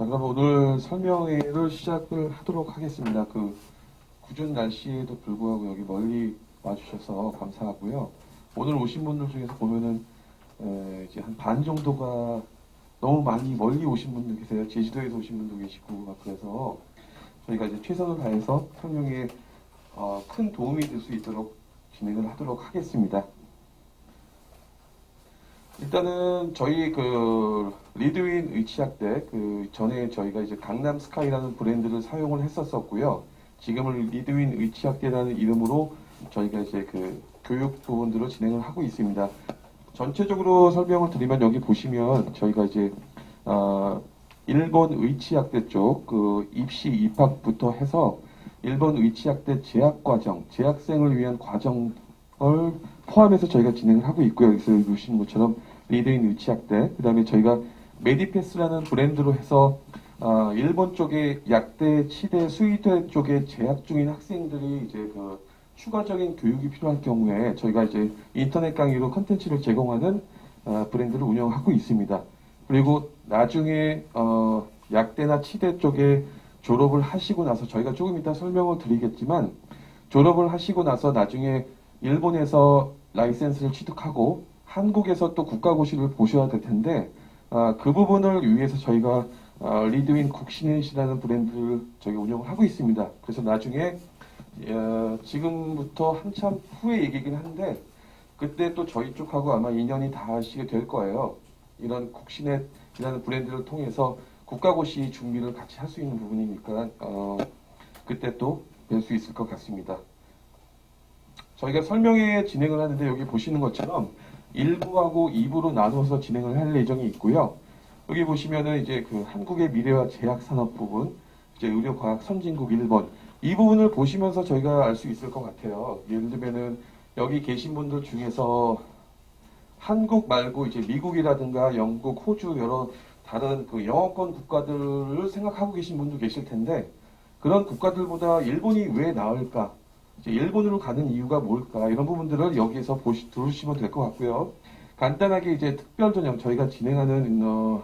자, 그럼 오늘 설명회를 시작을 하도록 하겠습니다. 그 궂은 날씨에도 불구하고 여기 멀리 와주셔서 감사하고요. 오늘 오신 분들 중에서 보면은 에, 이제 한 반 정도가 너무 많이 멀리 오신 분들 계세요. 제주도에서 오신 분도 계시고 막 그래서 저희가 이제 최선을 다해서 설명에 어, 큰 도움이 될 수 있도록 진행을 하도록 하겠습니다. 일단은 저희 그 리드윈 의치학대 그 전에 저희가 이제 강남 스카이라는 브랜드를 사용을 했었었고요. 지금은 리드윈 의치학대라는 이름으로 저희가 이제 그 교육 부분들을 진행을 하고 있습니다. 전체적으로 설명을 드리면 여기 보시면 저희가 이제 어, 일본 의치학대 쪽 그 입시 입학부터 해서 일본 의치학대 재학 과정, 재학생을 위한 과정을 포함해서 저희가 진행을 하고 있고요. 여기서 보시는 것처럼 리드인 의치학대, 그 다음에 저희가 메디패스라는 브랜드로 해서 어, 일본 쪽에 약대, 치대, 수의대 쪽에 재학 중인 학생들이 이제 그 추가적인 교육이 필요할 경우에 저희가 이제 인터넷 강의로 컨텐츠를 제공하는 어, 브랜드를 운영하고 있습니다. 그리고 나중에 어, 약대나 치대 쪽에 졸업을 하시고 나서 저희가 조금 이따 설명을 드리겠지만 졸업을 하시고 나서 나중에 일본에서 라이센스를 취득하고 한국에서 또 국가고시를 보셔야 될 텐데 아, 그 부분을 위해서 저희가 아, 리드윈 국신넷이라는 브랜드를 저희가 운영을 하고 있습니다. 그래서 나중에 어, 지금부터 한참 후의 얘기긴 한데 그때 또 저희 쪽하고 아마 인연이 닿으시게 될 거예요. 이런 국신넷이라는 브랜드를 통해서 국가고시 준비를 같이 할 수 있는 부분이니까 어, 그때 또 뵐 수 있을 것 같습니다. 저희가 설명회 진행을 하는데 여기 보시는 것처럼 1부하고 2부로 나눠서 진행을 할 예정이 있고요. 여기 보시면은 이제 그 한국의 미래와 제약 산업 부분, 이제 의료과학 선진국 1번 이 부분을 보시면서 저희가 알 수 있을 것 같아요. 예를 들면은 여기 계신 분들 중에서 한국 말고 이제 미국이라든가 영국, 호주 여러 다른 그 영어권 국가들을 생각하고 계신 분도 계실 텐데 그런 국가들보다 일본이 왜 나을까? 일본으로 가는 이유가 뭘까? 이런 부분들을 여기에서 보시 들으시면 될 것 같고요. 간단하게 이제 특별 전형 저희가 진행하는 어,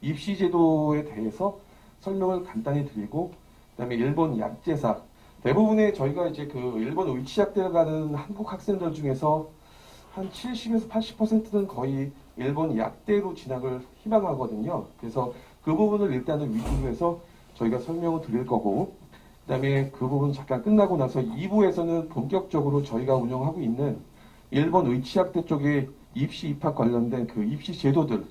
입시 제도에 대해서 설명을 간단히 드리고 그다음에 일본 약제사 대부분의 저희가 이제 그 일본 의치학대를 가는 한국 학생들 중에서 한 70에서 80%는 거의 일본 약대로 진학을 희망하거든요. 그래서 그 부분을 일단은 위주로 해서 저희가 설명을 드릴 거고, 그 다음에 그 부분 잠깐 끝나고 나서 2부에서는 본격적으로 저희가 운영하고 있는 일본 의치학대 쪽에 입시 입학 관련된 그 입시 제도들.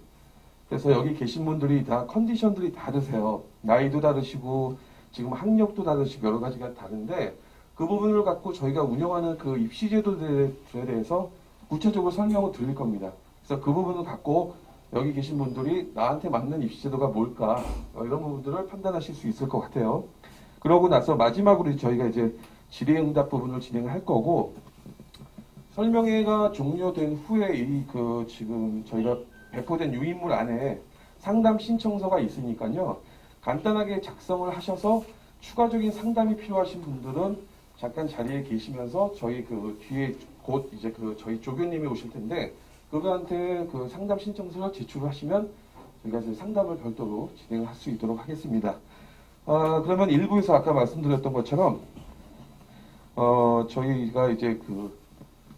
그래서 여기 계신 분들이 다 컨디션들이 다르세요. 나이도 다르시고, 지금 학력도 다르시고 여러 가지가 다른데, 그 부분을 갖고 저희가 운영하는 그 입시 제도들에 대해서 구체적으로 설명을 드릴 겁니다. 그래서 그 부분을 갖고 여기 계신 분들이 나한테 맞는 입시 제도가 뭘까 어, 이런 부분들을 판단하실 수 있을 것 같아요. 그러고 나서 마지막으로 저희가 이제 질의응답 부분을 진행을 할 거고 설명회가 종료된 후에 이 그 지금 저희가 배포된 유인물 안에 상담 신청서가 있으니까요. 간단하게 작성을 하셔서 추가적인 상담이 필요하신 분들은 잠깐 자리에 계시면서 저희 그 뒤에 곧 이제 그 저희 조교님이 오실 텐데 그분한테 그 상담 신청서를 제출을 하시면 저희가 이제 상담을 별도로 진행을 할수 있도록 하겠습니다. 아, 그러면 일부에서 아까 말씀드렸던 것처럼 어, 저희가 이제 그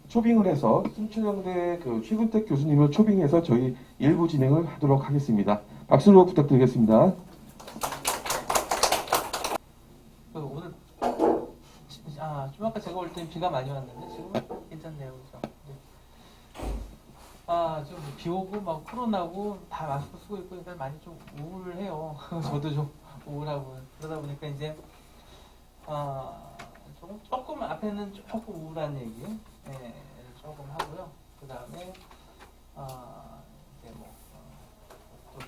초빙을 해서 순천향대 그 최근택 교수님을 초빙해서 저희 일부 진행을 하도록 하겠습니다. 박수로 부탁드리겠습니다. 그 오늘 아, 좀 아까 제가 올 때는 비가 많이 왔는데 지금은 괜찮네요, 그죠? 네. 아, 지금 비 오고 막 코로나고 다 마스크 쓰고 있고 그러니까 많이 좀 우울해요. 저도 좀 우울하고 그러다 보니까 이제 아, 조금 조금 앞에는 조금 우울한 얘기 예, 조금 하고요. 그 다음에 아, 이제 뭐 어, 또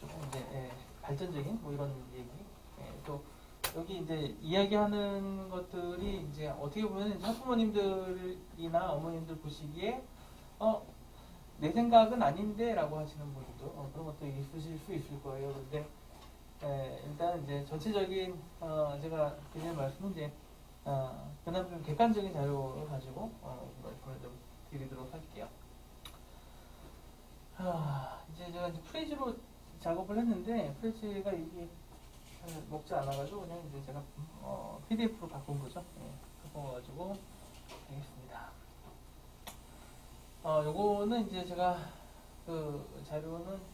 조금 이제 예, 발전적인 뭐 이런 얘기 예, 또 여기 이제 이야기하는 것들이 이제 어떻게 보면 이제 학부모님들이나 어머님들 보시기에 어, 내 생각은 아닌데라고 하시는 분도 어, 그런 것도 있으실 수 있을 거예요. 근데 에, 일단 이제 전체적인 어, 제가 드리는 말씀은 이제 어, 그나마 좀 객관적인 자료를 가지고 어, 말씀을 좀 드리도록 할게요. 하, 이제 제가 이제 프레이즈로 작업을 했는데 프레스가 이게 잘 먹지 않아가지고 그냥 이제 제가 어, PDF로 바꾼 거죠. 예, 바꿔가지고 되겠습니다. 어, 요거는 이제 제가 그 자료는 어,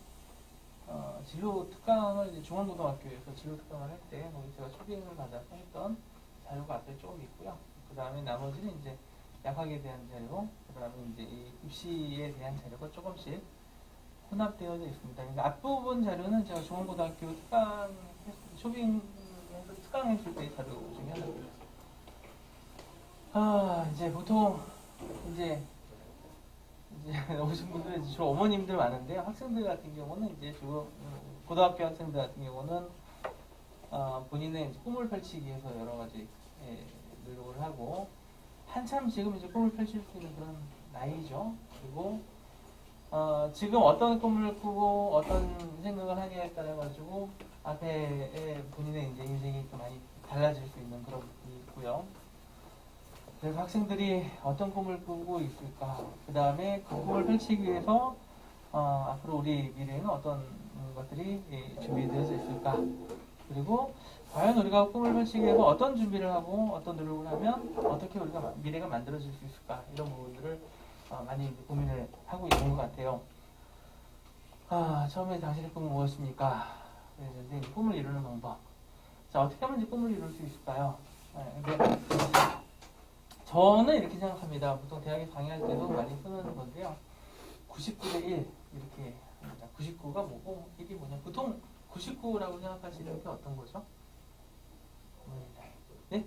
진로 특강을 이제 중앙고등학교에서 진로 특강을 할 때 거기 제가 초빙을 받아서 했던 자료가 앞에 조금 있고요. 그 다음에 나머지는 이제 약학에 대한 자료, 그 다음에 이제 이 입시에 대한 자료가 조금씩 혼합되어 있습니다. 그러니까 앞부분 자료는 제가 중앙고등학교 특강 쇼핑에서 특강했을 때 자료 중에 하나입니다. 아 이제 보통 이제 이제 오신 이제 주로 어머님들 많은데 학생들 같은 경우는 이제 주로 음, 고등학교 학생들 같은 경우는 어, 본인의 꿈을 펼치기 위해서 여러 가지 예, 노력을 하고 한참 지금 이제 꿈을 펼칠 수 있는 그런 나이죠. 그리고 어, 지금 어떤 꿈을 꾸고 어떤 생각을 하냐에 따라 가지고 앞에 본인의 이제 인생이 또 많이 달라질 수 있는 그런 부분이 있고요. 그래서 학생들이 어떤 꿈을 꾸고 있을까? 그 다음에 그 꿈을 펼치기 위해서 어, 앞으로 우리 미래에는 어떤 것들이 예, 준비되어 있을까? 그리고 과연 우리가 꿈을 펼치기 위해서 어떤 준비를 하고 어떤 노력을 하면 어떻게 우리가 마- 미래가 만들어질 수 있을까? 이런 부분들을 어, 많이 고민을 하고 있는 것 같아요. 아, 처음에 당신의 꿈은 무엇입니까? 그래서 꿈을 이루는 방법. 자, 어떻게 하면 꿈을 이룰 수 있을까요? 네, 저는 이렇게 생각합니다. 보통 대학에 강의할 때도 많이 쓰는 건데요. 99대 1 이렇게 합니다. 99가 뭐고 1이 뭐냐? 보통 99라고 생각하시는 게 어떤 거죠? 네?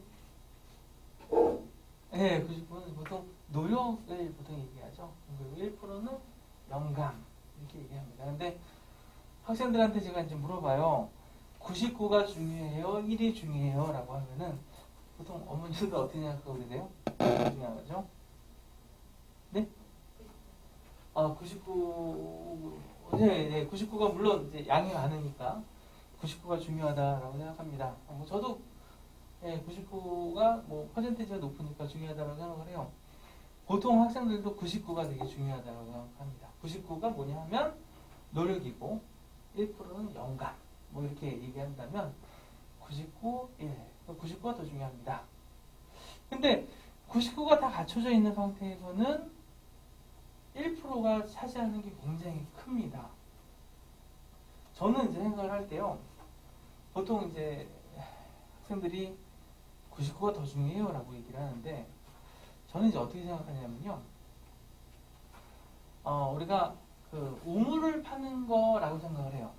네, 99는 보통 노력을 보통 얘기하죠. 그리고 1%는 영감 이렇게 얘기합니다. 근데 학생들한테 제가 이제 물어봐요. 99가 중요해요? 1이 중요해요? 라고 하면은 보통 어머니들도 어떻게 생각하고 계세요? 중요하죠? 네? 아, 99, 네, 네, 99가 물론 이제 양이 많으니까 99가 중요하다라고 생각합니다. 어, 뭐 저도 예, 99가 뭐 퍼센테이지가 높으니까 중요하다고 생각을 해요. 보통 학생들도 99가 되게 중요하다고 생각합니다. 99가 뭐냐 하면 노력이고 1%는 영감. 뭐 이렇게 얘기한다면 99, 1. 99가 더 중요합니다. 근데 99가 다 갖춰져 있는 상태에서는 1%가 차지하는 게 굉장히 큽니다. 저는 이제 생각을 할 때요. 보통 이제 학생들이 99가 더 중요해요 라고 얘기를 하는데 저는 이제 어떻게 생각하냐면요. 어, 우리가 그 우물을 파는 거라고 생각을 해요.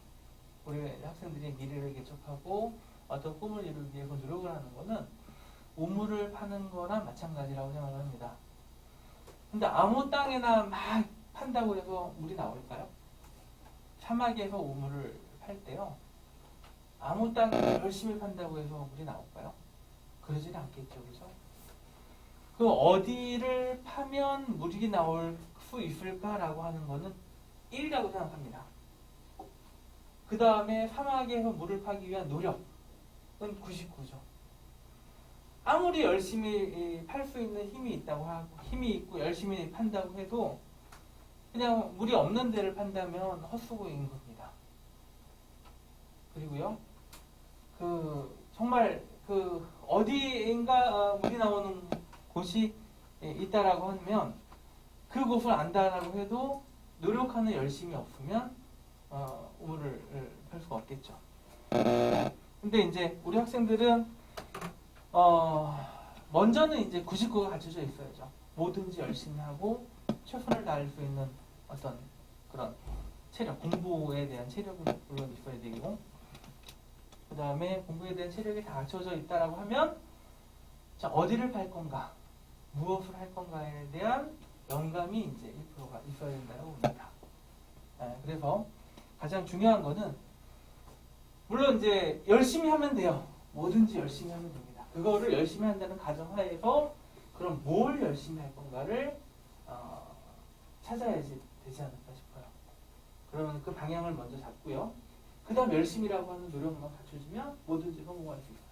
우리 학생들이 미래를 개척하고 어떤 꿈을 이루기 위해서 노력을 하는 거는 우물을 파는 거랑 마찬가지라고 생각을 합니다. 근데 아무 땅에나 막 판다고 해서 물이 나올까요? 사막에서 우물을 팔 때요. 아무 땅에 열심히 판다고 해서 물이 나올까요? 그러지는 않겠죠, 그죠? 그 어디를 파면 물이 나올 수 있을까라고 하는 거는 1이라고 생각합니다. 그 다음에 사막에서 물을 파기 위한 노력은 99죠. 아무리 열심히 팔 수 있는 힘이 있다고 하고 힘이 있고 열심히 판다고 해도 그냥 물이 없는 데를 판다면 헛수고인 겁니다. 그리고요, 그 정말 그 어디인가 어, 물이 나오는 곳이 예, 있다라고 하면 그 곳을 안다라고 해도 노력하는 열심이 없으면 어, 우물을 팔 수가 없겠죠. 근데 이제 우리 학생들은 어, 먼저는 이제 99가 갖춰져 있어야죠. 뭐든지 열심히 하고 최선을 다할 수 있는 어떤 그런 체력, 공부에 대한 체력이 물론 있어야 되고 그 다음에 공부에 대한 체력이 다 갖춰져 있다라고 하면 자 어디를 팔 건가, 무엇을 할 건가에 대한 영감이 이제 1%가 있어야 된다고 봅니다. 네, 그래서 가장 중요한 거는 물론 이제 열심히 하면 돼요. 뭐든지 열심히 하면 됩니다. 그거를 열심히 한다는 가정하에서 그럼 뭘 열심히 할 건가를 어, 찾아야지 되지 않을까 싶어요. 그러면 그 방향을 먼저 잡고요. 그 다음 열심히라고 하는 노력만 갖춰지면 뭐든지 성공할 수 있어요.